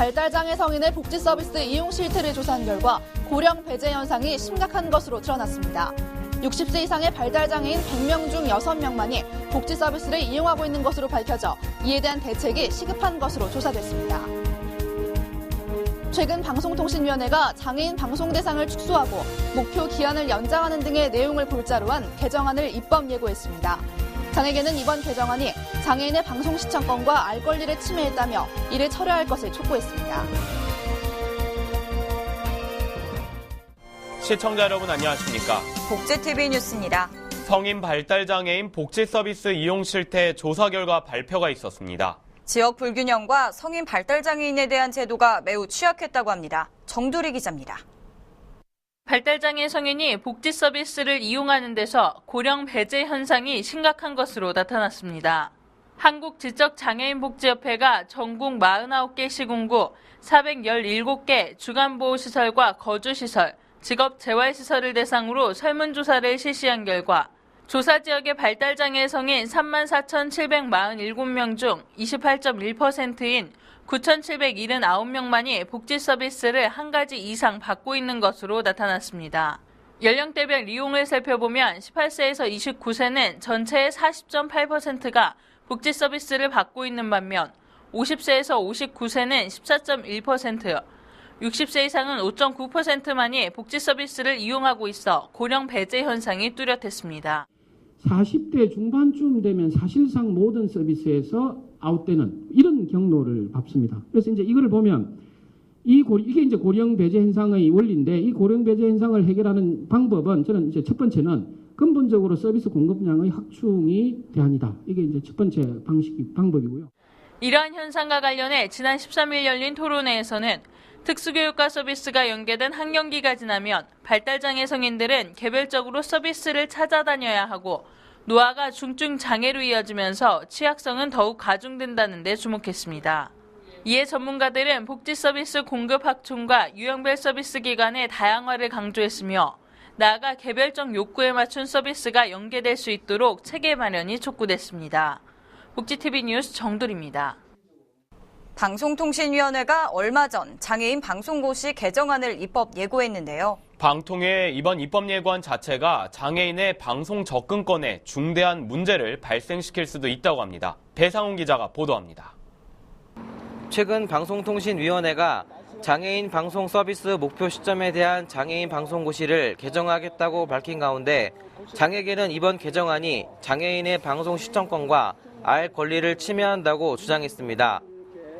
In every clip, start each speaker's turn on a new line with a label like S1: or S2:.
S1: 발달장애 성인의 복지 서비스 이용 실태를 조사한 결과 고령 배제 현상이 심각한 것으로 드러났습니다. 60세 이상의 발달장애인 100명 중 6명만이 복지 서비스를 이용하고 있는 것으로 밝혀져 이에 대한 대책이 시급한 것으로 조사됐습니다. 최근 방송통신위원회가 장애인 방송 대상을 축소하고 목표 기한을 연장하는 등의 내용을 골자로 한 개정안을 입법 예고했습니다. 장애계는 이번 개정안이 장애인의 방송 시청권과 알 권리를 침해했다며 이를 철회할 것을 촉구했습니다.
S2: 시청자 여러분 안녕하십니까?
S3: 복지TV 뉴스입니다.
S2: 성인 발달 장애인 복지 서비스 이용 실태 조사 결과 발표가 있었습니다.
S3: 지역 불균형과 성인 발달 장애인에 대한 제도가 매우 취약했다고 합니다. 정두리 기자입니다.
S4: 발달장애 성인이 복지 서비스를 이용하는 데서 고령 배제 현상이 심각한 것으로 나타났습니다. 한국지적장애인복지협회가 전국 49개 시군구 417개 주간보호시설과 거주시설, 직업재활시설을 대상으로 설문조사를 실시한 결과 조사 지역의 발달장애 성인 34,747명 중 28.1%인 9,779명만이 복지 서비스를 한 가지 이상 받고 있는 것으로 나타났습니다. 연령대별 이용을 살펴보면 18세에서 29세는 전체의 40.8%가 복지 서비스를 받고 있는 반면 50세에서 59세는 14.1%, 60세 이상은 5.9%만이 복지 서비스를 이용하고 있어 고령 배제 현상이 뚜렷했습니다.
S5: 40대 중반쯤 되면 사실상 모든 서비스에서 아웃되는 이런 경로를 밟습니다. 그래서 이제 이거를 보면 이 고, 이게 이제 고령 배제 현상의 원리인데 이 고령 배제 현상을 해결하는 방법은 저는 이제 첫 번째는 근본적으로 서비스 공급량의 확충이 대안이다. 이게 이제 첫 번째 방식 방법이고요.
S4: 이러한 현상과 관련해 지난 13일 열린 토론회에서는 특수교육과 서비스가 연계된 학령기가 지나면 발달장애 성인들은 개별적으로 서비스를 찾아다녀야 하고 노화가 중증 장애로 이어지면서 취약성은 더욱 가중된다는 데 주목했습니다. 이에 전문가들은 복지 서비스 공급 확충과 유형별 서비스 기관의 다양화를 강조했으며 나아가 개별적 욕구에 맞춘 서비스가 연계될 수 있도록 체계 마련이 촉구됐습니다. 복지TV 뉴스 정돌입니다.
S3: 방송통신위원회가 얼마 전 장애인 방송고시 개정안을 입법 예고했는데요.
S2: 방통위의 이번 입법 예고안 자체가 장애인의 방송 접근권에 중대한 문제를 발생시킬 수도 있다고 합니다. 배상훈 기자가 보도합니다.
S6: 최근 방송통신위원회가 장애인 방송 서비스 목표 시점에 대한 장애인 방송 고시를 개정하겠다고 밝힌 가운데 장애계는 이번 개정안이 장애인의 방송 시청권과 알 권리를 침해한다고 주장했습니다.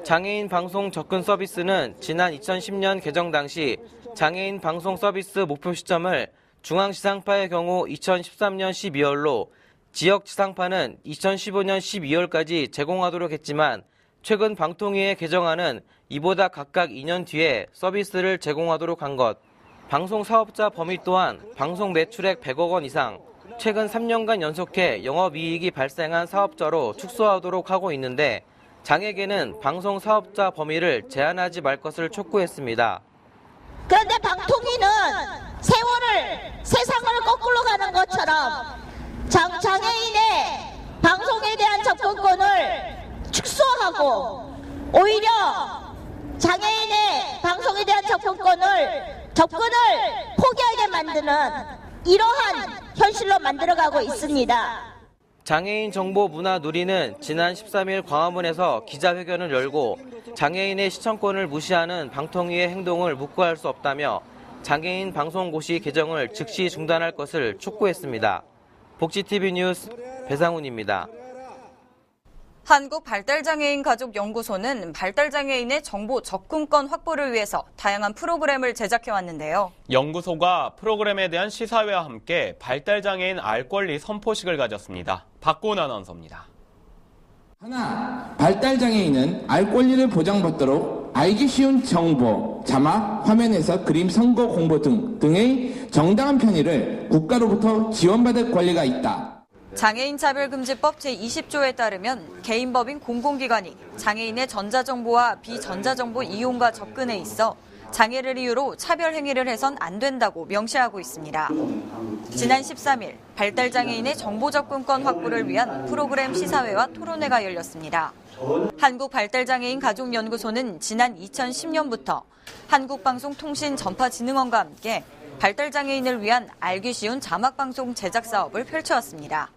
S6: 장애인 방송 접근 서비스는 지난 2010년 개정 당시 장애인 방송 서비스 목표 시점을 중앙지상파의 경우 2013년 12월로 지역 지상파는 2015년 12월까지 제공하도록 했지만 최근 방통위의 개정안은 이보다 각각 2년 뒤에 서비스를 제공하도록 한 것. 방송 사업자 범위 또한 방송 매출액 100억 원 이상, 최근 3년간 연속해 영업이익이 발생한 사업자로 축소하도록 하고 있는데 장애계는 방송 사업자 범위를 제한하지 말 것을 촉구했습니다.
S7: 그런데 방통위는 세월을 세상을 거꾸로 가는 것처럼 장, 장애인의 방송에 대한 접근권을 축소하고 오히려 장애인의 방송에 대한 접근권을 접근을 포기하게 만드는 이러한 현실로 만들어가고 있습니다.
S6: 장애인 정보 문화 누리는 지난 13일 광화문에서 기자회견을 열고 장애인의 시청권을 무시하는 방통위의 행동을 묵고할 수 없다며 장애인 방송고시 개정을 즉시 중단할 것을 촉구했습니다. 복지TV 뉴스 배상훈입니다.
S3: 한국발달장애인 가족연구소는 발달장애인의 정보 접근권 확보를 위해서 다양한 프로그램을 제작해왔는데요.
S2: 연구소가 프로그램에 대한 시사회와 함께 발달장애인 알 권리 선포식을 가졌습니다. 박고은 아나운서입니다.
S8: 하나, 발달장애인은 알 권리를 보장받도록 알기 쉬운 정보, 자막, 화면에서 그림, 선거 공보 등, 등의 정당한 편의를 국가로부터 지원받을 권리가 있다.
S3: 장애인 차별금지법 제20조에 따르면 개인법인 공공기관이 장애인의 전자정보와 비전자정보 이용과 접근에 있어 장애를 이유로 차별 행위를 해선 안 된다고 명시하고 있습니다. 지난 13일 발달 장애인의 정보 접근권 확보를 위한 프로그램 시사회와 토론회가 열렸습니다. 한국발달장애인 가족연구소는 지난 2010년부터 한국방송통신전파진흥원과 함께 발달장애인을 위한 알기 쉬운 자막방송 제작 사업을 펼쳐왔습니다.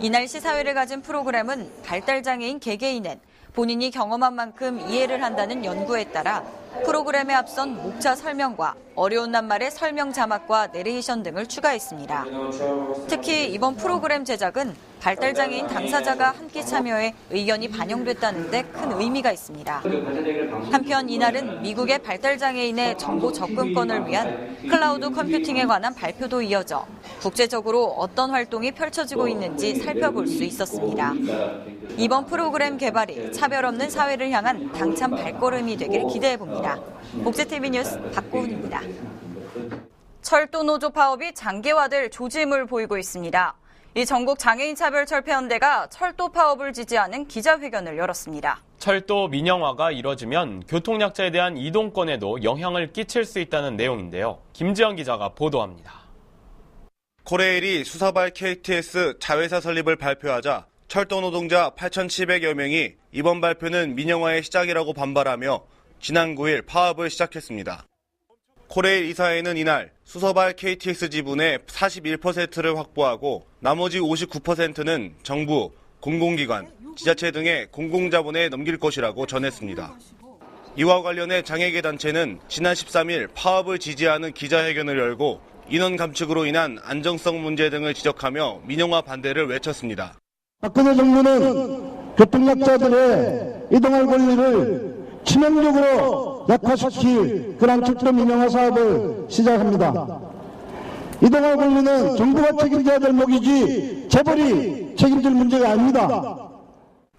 S3: 이날 시사회를 가진 프로그램은 발달장애인 개개인은 본인이 경험한 만큼 이해를 한다는 연구에 따라 프로그램에 앞선 목차 설명과 어려운 낱말의 설명 자막과 내레이션 등을 추가했습니다. 특히 이번 프로그램 제작은 발달장애인 당사자가 함께 참여해 의견이 반영됐다는 데 큰 의미가 있습니다. 한편 이날은 미국의 발달장애인의 정보 접근권을 위한 클라우드 컴퓨팅에 관한 발표도 이어져 국제적으로 어떤 활동이 펼쳐지고 있는지 살펴볼 수 있었습니다. 이번 프로그램 개발이 차별 없는 사회를 향한 당찬 발걸음이 되길 기대해 봅니다. 복제TV 뉴스 박고은입니다. 철도 노조 파업이 장기화될 조짐을 보이고 있습니다. 이 전국 장애인 차별 철폐연대가 철도 파업을 지지하는 기자회견을 열었습니다.
S2: 철도 민영화가 이뤄지면 교통약자에 대한 이동권에도 영향을 끼칠 수 있다는 내용인데요. 김지영 기자가 보도합니다.
S9: 코레일이 수사발 KTS 자회사 설립을 발표하자 철도 노동자 8,700여 명이 이번 발표는 민영화의 시작이라고 반발하며 지난 9일 파업을 시작했습니다. 코레일 이사회는 이날 수서발 KTX 지분의 41%를 확보하고 나머지 59%는 정부, 공공기관, 지자체 등의 공공자본에 넘길 것이라고 전했습니다. 이와 관련해 장애계 단체는 지난 13일 파업을 지지하는 기자회견을 열고 인원 감축으로 인한 안정성 문제 등을 지적하며 민영화 반대를 외쳤습니다.
S10: 박근혜 정부는 교통약자들의 이동할 권리를 치명적으로 약화시킬 그런 철도 민영화 사업을 시작합니다. 이동할 권리는 정부가 책임져야 될 목이지 재벌이 책임질 문제가 아닙니다.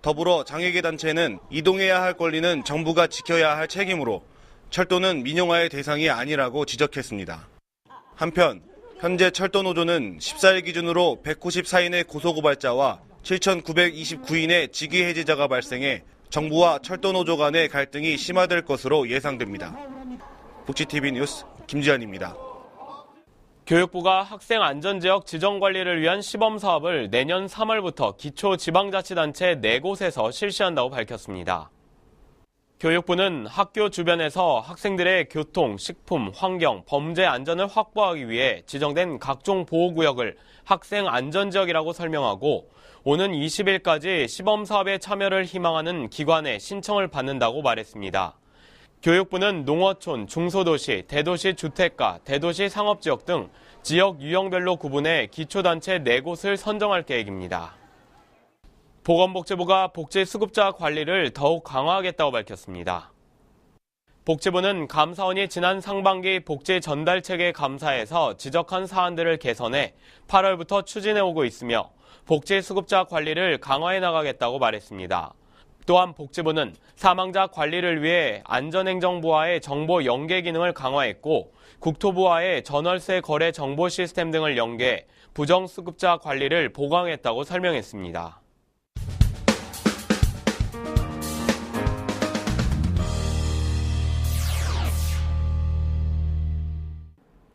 S9: 더불어 장애계 단체는 이동해야 할 권리는 정부가 지켜야 할 책임으로 철도는 민영화의 대상이 아니라고 지적했습니다. 한편 현재 철도 노조는 14일 기준으로 194인의 고소고발자와 7,929인의 직위 해지자가 발생해 정부와 철도 노조 간의 갈등이 심화될 것으로 예상됩니다. 복지TV 뉴스 김지현입니다.
S2: 교육부가 학생 안전지역 지정 관리를 위한 시범 사업을 내년 3월부터 기초 지방자치단체 4곳에서 실시한다고 밝혔습니다. 교육부는 학교 주변에서 학생들의 교통, 식품, 환경, 범죄 안전을 확보하기 위해 지정된 각종 보호구역을 학생 안전지역이라고 설명하고 오는 20일까지 시범 사업에 참여를 희망하는 기관에 신청을 받는다고 말했습니다. 교육부는 농어촌, 중소도시, 대도시 주택가, 대도시 상업지역 등 지역 유형별로 구분해 기초단체 4곳을 선정할 계획입니다. 보건복지부가 복지수급자 관리를 더욱 강화하겠다고 밝혔습니다. 복지부는 감사원이 지난 상반기 복지 전달 체계 감사에서 지적한 사안들을 개선해 8월부터 추진해 오고 있으며 복지 수급자 관리를 강화해 나가겠다고 말했습니다. 또한 복지부는 사망자 관리를 위해 안전행정부와의 정보 연계 기능을 강화했고 국토부와의 전월세 거래 정보 시스템 등을 연계 부정수급자 관리를 보강했다고 설명했습니다.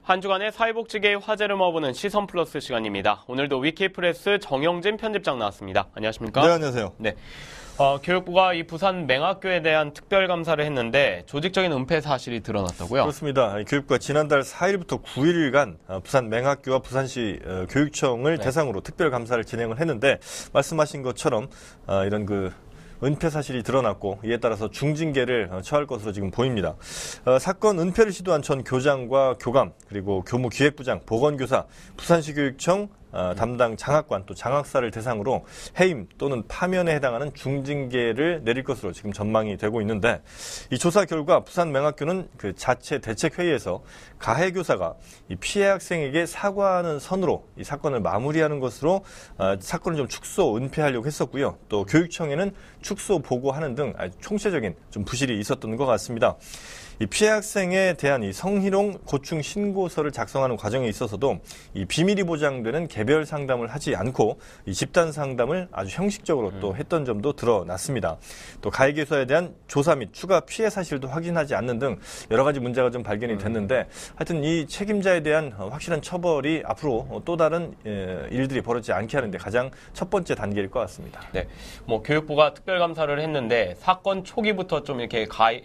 S2: 한 주간의 사회복지계의 화제를 모아보는 시선 플러스 시간입니다. 오늘도 위키프레스 정영진 편집장 나왔습니다. 안녕하십니까?
S11: 네, 안녕하세요.
S2: 네. 어, 교육부가 이 부산 맹학교에 대한 특별 감사를 했는데 조직적인 은폐 사실이 드러났다고요?
S11: 그렇습니다. 교육부가 지난달 4일부터 9일간 어, 부산 맹학교와 부산시 어, 교육청을
S2: 네.
S11: 대상으로 특별 감사를 진행을 했는데 말씀하신 것처럼 어, 이런 그 은폐 사실이 드러났고 이에 따라서 중징계를 어, 처할 것으로 지금 보입니다. 어, 사건 은폐를 시도한 전 교장과 교감 그리고 교무기획부장, 보건교사, 부산시 교육청 어, 담당 장학관 또 장학사를 대상으로 해임 또는 파면에 해당하는 중징계를 내릴 것으로 지금 전망이 되고 있는데 이 조사 결과 부산 맹학교는 그 자체 대책 회의에서 가해 교사가 이 피해 학생에게 사과하는 선으로 이 사건을 마무리하는 것으로 어, 사건을 좀 축소 은폐하려고 했었고요. 또 교육청에는 축소 보고하는 등 총체적인 좀 부실이 있었던 것 같습니다. 이 피해 학생에 대한 이 성희롱 고충 신고서를 작성하는 과정에 있어서도 이 비밀이 보장되는 개별 상담을 하지 않고 이 집단 상담을 아주 형식적으로 또 했던 점도 드러났습니다. 또 가해 교사에 대한 조사 및 추가 피해 사실도 확인하지 않는 등 여러 가지 문제가 좀 발견이 됐는데 하여튼 이 책임자에 대한 어, 확실한 처벌이 앞으로 어, 또 다른 예, 일들이 벌어지지 않게 하는데 가장 첫 번째 단계일 것 같습니다.
S2: 네, 뭐 교육부가 특별 감사를 했는데 사건 초기부터 좀 이렇게 가해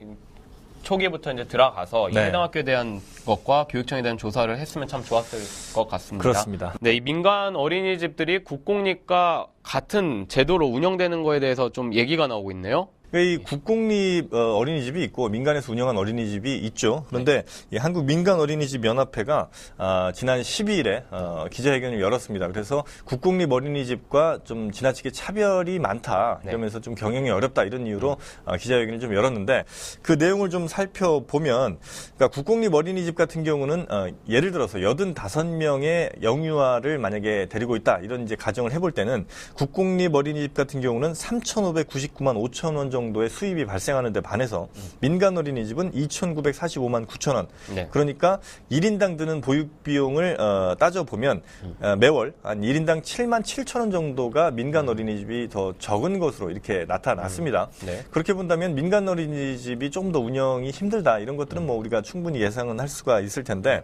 S2: 초기부터 이제 들어가서 이
S11: 네.
S2: 해당 학교에 대한 것과 교육청에 대한 조사를 했으면 참 좋았을 것 같습니다.
S11: 그렇습니다.
S2: 네, 이 민간 어린이집들이 국공립과 같은 제도로 운영되는 거에 대해서 좀 얘기가 나오고 있네요.
S11: 이 국공립 어, 어린이집이 있고 민간에서 운영한 어린이집이 있죠. 그런데 이 한국 민간 어린이집 연합회가 아, 지난 12일에 어, 기자회견을 열었습니다. 그래서 국공립 어린이집과 좀 지나치게 차별이 많다. 이러면서 좀 경영이 어렵다. 이런 이유로 어, 기자회견을 좀 열었는데 그 내용을 좀 살펴보면 그러니까 국공립 어린이집 같은 경우는 어, 예를 들어서 85명의 영유아를 만약에 데리고 있다. 이런 이제 가정을 해볼 때는 국공립 어린이집 같은 경우는 3,599만 5천 원 정도 의 수입이 발생하는 데 반해서 민간 어린이집은 2,945만 9천 원.
S2: 네.
S11: 그러니까 1인당 드는 보육 비용을 어, 따져 보면 어, 매월 한 1인당 7만 7천 원 정도가 민간 어린이집이 더 적은 것으로 이렇게 나타났습니다.
S2: 네.
S11: 그렇게 본다면 민간 어린이집이 좀 더 운영이 힘들다 이런 것들은 뭐 우리가 충분히 예상은 할 수가 있을 텐데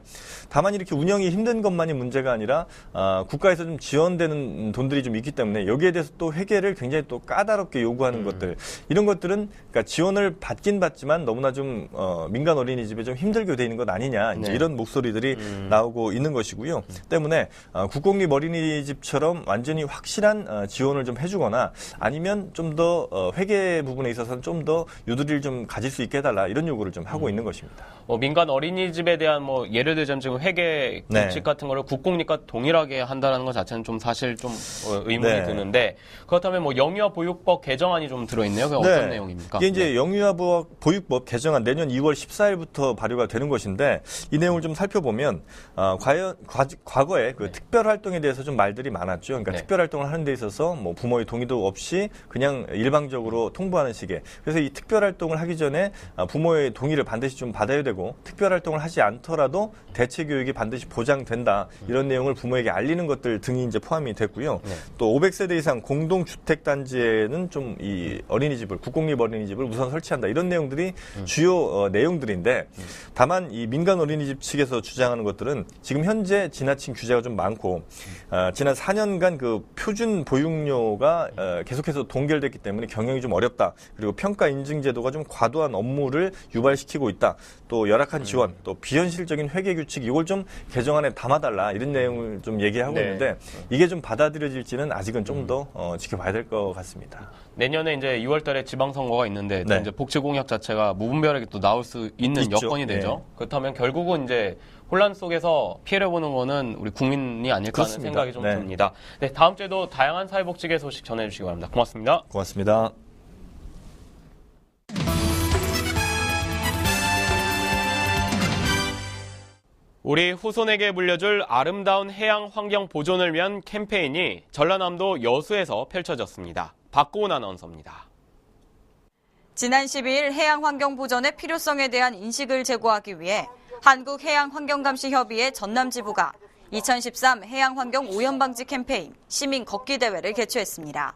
S11: 다만 이렇게 운영이 힘든 것만이 문제가 아니라 아, 국가에서 좀 지원되는 돈들이 좀 있기 때문에 여기에 대해서 또 회계를 굉장히 또 까다롭게 요구하는 것들 이런 것들은 그러니까 지원을 받긴 받지만 너무나 좀 어, 민간 어린이집에 좀 힘들게 돼 있는 것 아니냐 이제
S2: 네.
S11: 이런 목소리들이 나오고 있는 것이고요. 때문에 어, 국공립 어린이집처럼 완전히 확실한 어, 지원을 좀 해주거나 아니면 좀 더 어, 회계 부분에 있어서는 좀 더 유도리를 좀 가질 수 있게 해달라 이런 요구를 좀 하고 있는 것입니다.
S2: 뭐 민간 어린이집에 대한 뭐 예를 들자면 지금 회계
S11: 네.
S2: 규칙 같은 거를 국공립과 동일하게 한다는 것 자체는 좀 사실 좀 어, 의문이
S11: 네.
S2: 드는데 그렇다면 뭐 영유아 보육법 개정안이 좀 들어있네요. 그게 어떤 내용입니까?
S11: 이게 이제
S2: 네.
S11: 영유아 보- 보육법 개정안 내년 2월 14일부터 발효가 되는 것인데 이 내용을 좀 살펴보면 어, 과연 과, 과거에 그 특별 활동에 대해서 좀 말들이 많았죠. 그러니까
S2: 네.
S11: 특별 활동을 하는 데 있어서 뭐 부모의 동의도 없이 그냥 일방적으로 통보하는 식의 그래서 이 특별 활동을 하기 전에 아, 부모의 동의를 반드시 좀 받아야 되고 특별 활동을 하지 않더라도 대체 교육이 반드시 보장된다 이런 내용을 부모에게 알리는 것들 등이 이제 포함이 됐고요.
S2: 네.
S11: 또 500세대 이상 공동 주택 단지에는 좀 이 어린이집을 국공립 어린이집을 우선 설치한다. 이런 내용들이 주요 어, 내용들인데 다만 이 민간 어린이집 측에서 주장하는 것들은 지금 현재 지나친 규제가 좀 많고 어, 지난 4년간 그 표준 보육료가 어, 계속해서 동결됐기 때문에 경영이 좀 어렵다. 그리고 평가 인증 제도가 좀 과도한 업무를 유발시키고 있다. 또 열악한 지원 또 비현실적인 회계 규칙 이걸 좀 개정안에 담아달라. 이런 내용을 좀 얘기하고
S2: 네.
S11: 있는데 이게 좀 받아들여질지는 아직은 좀더 지켜봐야 될 것 같습니다.
S2: 내년에 이제 2월달에 지방선거가 있는데 또
S11: 네.
S2: 이제 복지 공약 자체가 무분별하게 또 나올 수 있는
S11: 있죠.
S2: 여건이 되죠.
S11: 네.
S2: 그렇다면 결국은 이제 혼란 속에서 피해를 보는 거는 우리 국민이 아닐까 하는. 생각이 좀
S11: 네.
S2: 듭니다. 네, 다음 주에도 다양한 사회복지계 소식 전해 주시기 바랍니다. 고맙습니다.
S11: 고맙습니다.
S2: 우리 후손에게 물려줄 아름다운 해양 환경 보존을 위한 캠페인이 전라남도 여수에서 펼쳐졌습니다. 박고은 아나운서입니다.
S3: 지난 12일 해양환경 보전의 필요성에 대한 인식을 제고하기 위해 한국해양환경감시협의회 전남지부가 2013 해양환경 오염방지 캠페인 시민 걷기 대회를 개최했습니다.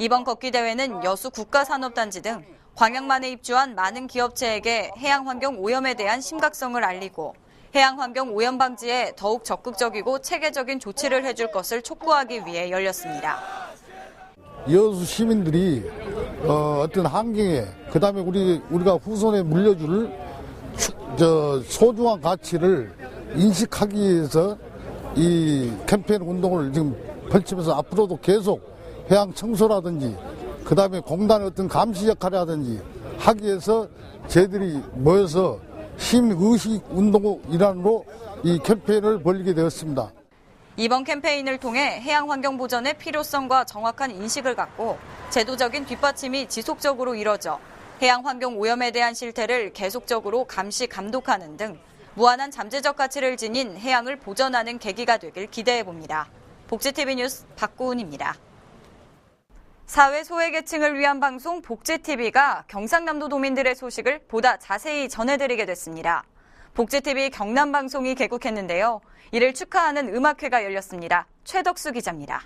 S3: 이번 걷기 대회는 여수 국가산업단지 등 광양만에 입주한 많은 기업체에게 해양환경 오염에 대한 심각성을 알리고 해양환경 오염 방지에 더욱 적극적이고 체계적인 조치를 해줄 것을 촉구하기 위해 열렸습니다.
S10: 여수 시민들이 어, 어떤 환경에 그다음에 우리 우리가 후손에 물려줄 축- 저 소중한 가치를 인식하기 위해서 이 캠페인 운동을 지금 펼치면서 앞으로도 계속 해양 청소라든지 그다음에 공단의 어떤 감시 역할이라든지 하기 위해서 저희들이 모여서 시민 의식 운동 일환으로 이 캠페인을 벌리게 되었습니다.
S3: 이번 캠페인을 통해 해양 환경 보전의 필요성과 정확한 인식을 갖고 제도적인 뒷받침이 지속적으로 이뤄져 해양 환경 오염에 대한 실태를 계속적으로 감시 감독하는 등 무한한 잠재적 가치를 지닌 해양을 보전하는 계기가 되길 기대해 봅니다. 복지TV 뉴스 박고은입니다. 사회 소외계층을 위한 방송 복지TV가 경상남도 도민들의 소식을 보다 자세히 전해드리게 됐습니다. 복지TV 경남방송이 개국했는데요. 이를 축하하는 음악회가 열렸습니다. 최덕수 기자입니다.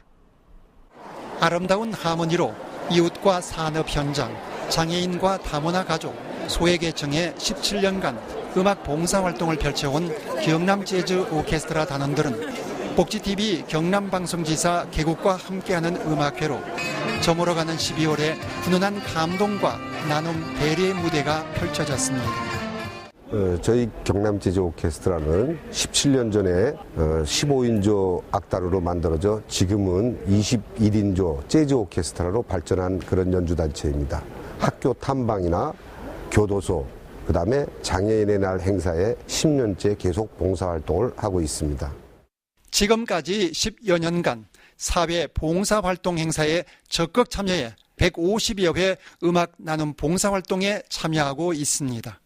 S12: 아름다운 하모니로 이웃과 산업 현장, 장애인과 다문화 가족, 소외계층의 17년간 음악 봉사 활동을 펼쳐온 경남 재즈 오케스트라 단원들은 복지TV 경남방송지사 개국과 함께하는 음악회로 저물어가는 12월에 훈훈한 감동과 나눔 배려의 무대가 펼쳐졌습니다.
S13: 어, 저희 경남 재즈 오케스트라는 17년 전에 어, 15인조 악단으로 만들어져 지금은 21인조 재즈 오케스트라로 발전한 그런 연주 단체입니다. 학교 탐방이나 교도소, 그 다음에 장애인의 날 행사에 10년째 계속 봉사활동을 하고 있습니다.
S12: 지금까지 10여 년간 사회 봉사 활동 행사에 적극 참여해 150여 회 음악 나눔 봉사 활동에 참여하고 있습니다.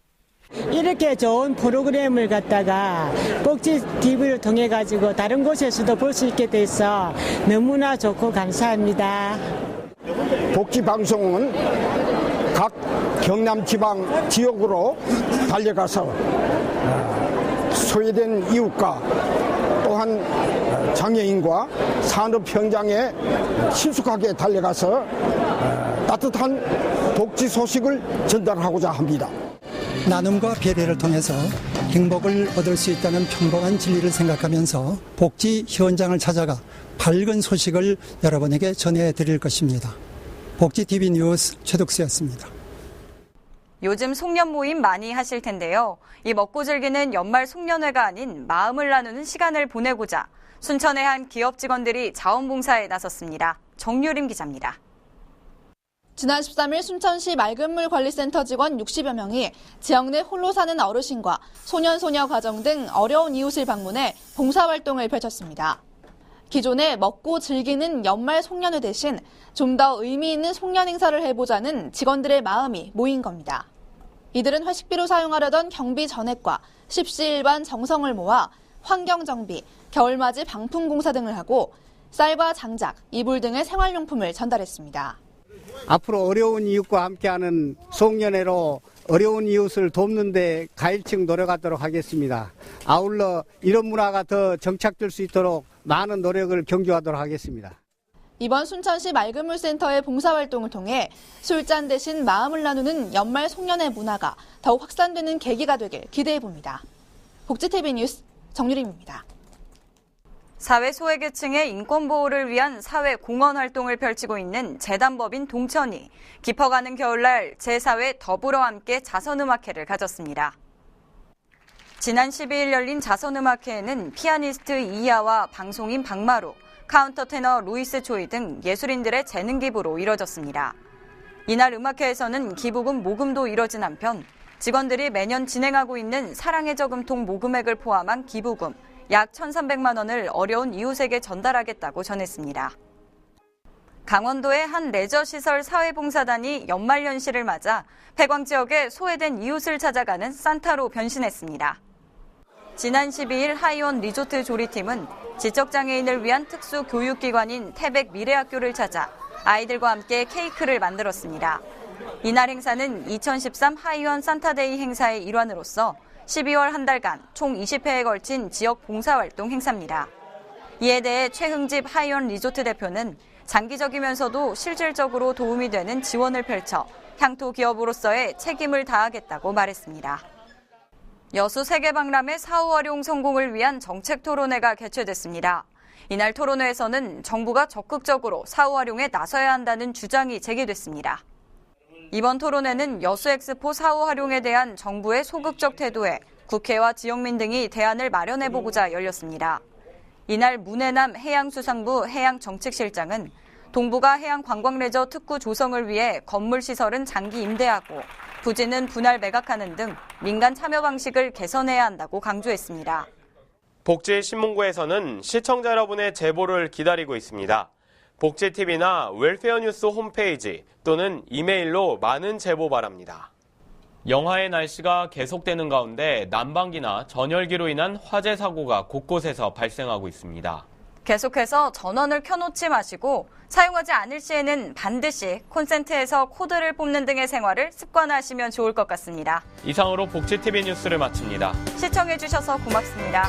S14: 이렇게 좋은 프로그램을 갖다가 꼭지 TV를 통해 가지고 다른 곳에서도 볼 수 있게 돼서 너무나 좋고 감사합니다.
S15: 복지 방송은 각 경남 지방 지역으로 달려가서 어, 소외된 이웃과 또한 어, 장애인과 산업 현장에 신속하게 달려가서 어, 따뜻한 복지 소식을 전달하고자 합니다.
S12: 나눔과 배려를 통해서 행복을 얻을 수 있다는 평범한 진리를 생각하면서 복지 현장을 찾아가 밝은 소식을 여러분에게 전해드릴 것입니다. 복지TV 뉴스 최덕수였습니다.
S3: 요즘 송년 모임 많이 하실 텐데요. 이 먹고 즐기는 연말 송년회가 아닌 마음을 나누는 시간을 보내고자 순천의 한 기업 직원들이 자원봉사에 나섰습니다. 정유림 기자입니다.
S1: 지난 13일 순천시 맑은물 관리센터 직원 60여 명이 지역 내 홀로 사는 어르신과 소년소녀 가정 등 어려운 이웃을 방문해 봉사활동을 펼쳤습니다. 기존에 먹고 즐기는 연말 송년회 대신 좀 더 의미 있는 송년 행사를 해보자는 직원들의 마음이 모인 겁니다. 이들은 회식비로 사용하려던 경비 전액과 십시일반 정성을 모아 환경정비, 겨울맞이 방풍 공사 등을 하고 쌀과 장작, 이불 등의 생활용품을 전달했습니다.
S16: 앞으로 어려운 이웃과 함께하는 송년회로 어려운 이웃을 돕는데 가일층 노력하도록 하겠습니다. 아울러 이런 문화가 더 정착될 수 있도록 많은 노력을 경주하도록 하겠습니다.
S1: 이번 순천시 맑은물센터의 봉사활동을 통해 술잔 대신 마음을 나누는 연말 송년회 문화가 더욱 확산되는 계기가 되길 기대해봅니다. 복지TV 뉴스 정유림입니다.
S3: 사회 소외계층의 인권 보호를 위한 사회 공헌 활동을 펼치고 있는 재단법인 동천이 깊어가는 겨울날 제4회 더불어 함께 자선음악회를 가졌습니다. 지난 12일 열린 자선음악회에는 피아니스트 이하와 방송인 박마루, 카운터 테너 루이스 조이 등 예술인들의 재능 기부로 이뤄졌습니다. 이날 음악회에서는 기부금 모금도 이뤄진 한편 직원들이 매년 진행하고 있는 사랑의 저금통 모금액을 포함한 기부금 약 1,300만 원을 어려운 이웃에게 전달하겠다고 전했습니다. 강원도의 한 레저시설 사회봉사단이 연말연시를 맞아 폐광 지역에 소외된 이웃을 찾아가는 산타로 변신했습니다. 지난 12일 하이원 리조트 조리팀은 지적장애인을 위한 특수 교육기관인 태백 미래학교를 찾아 아이들과 함께 케이크를 만들었습니다. 이날 행사는 2013 하이원 산타데이 행사의 일환으로서 12월 한 달간 총 20회에 걸친 지역 봉사활동 행사입니다. 이에 대해 최흥집 하이원 리조트 대표는 장기적이면서도 실질적으로 도움이 되는 지원을 펼쳐 향토 기업으로서의 책임을 다하겠다고 말했습니다. 여수 세계박람회 사후 활용 성공을 위한 정책 토론회가 개최됐습니다. 이날 토론회에서는 정부가 적극적으로 사후 활용에 나서야 한다는 주장이 제기됐습니다. 이번 토론회는 여수 엑스포 사후 활용에 대한 정부의 소극적 태도에 국회와 지역민 등이 대안을 마련해보고자 열렸습니다. 이날 문해남 해양수산부 해양정책실장은 동부가 해양관광레저 특구 조성을 위해 건물 시설은 장기 임대하고 부지는 분할 매각하는 등 민간 참여 방식을 개선해야 한다고 강조했습니다.
S2: 복지신문고에서는 시청자 여러분의 제보를 기다리고 있습니다. 복지TV나 웰페어 뉴스 홈페이지 또는 이메일로 많은 제보 바랍니다. 영하의 날씨가 계속되는 가운데 난방기나 전열기로 인한 화재 사고가 곳곳에서 발생하고 있습니다.
S3: 계속해서 전원을 켜놓지 마시고 사용하지 않을 시에는 반드시 콘센트에서 코드를 뽑는 등의 생활을 습관화하시면 좋을 것 같습니다.
S2: 이상으로 복지TV 뉴스를 마칩니다.
S3: 시청해주셔서 고맙습니다.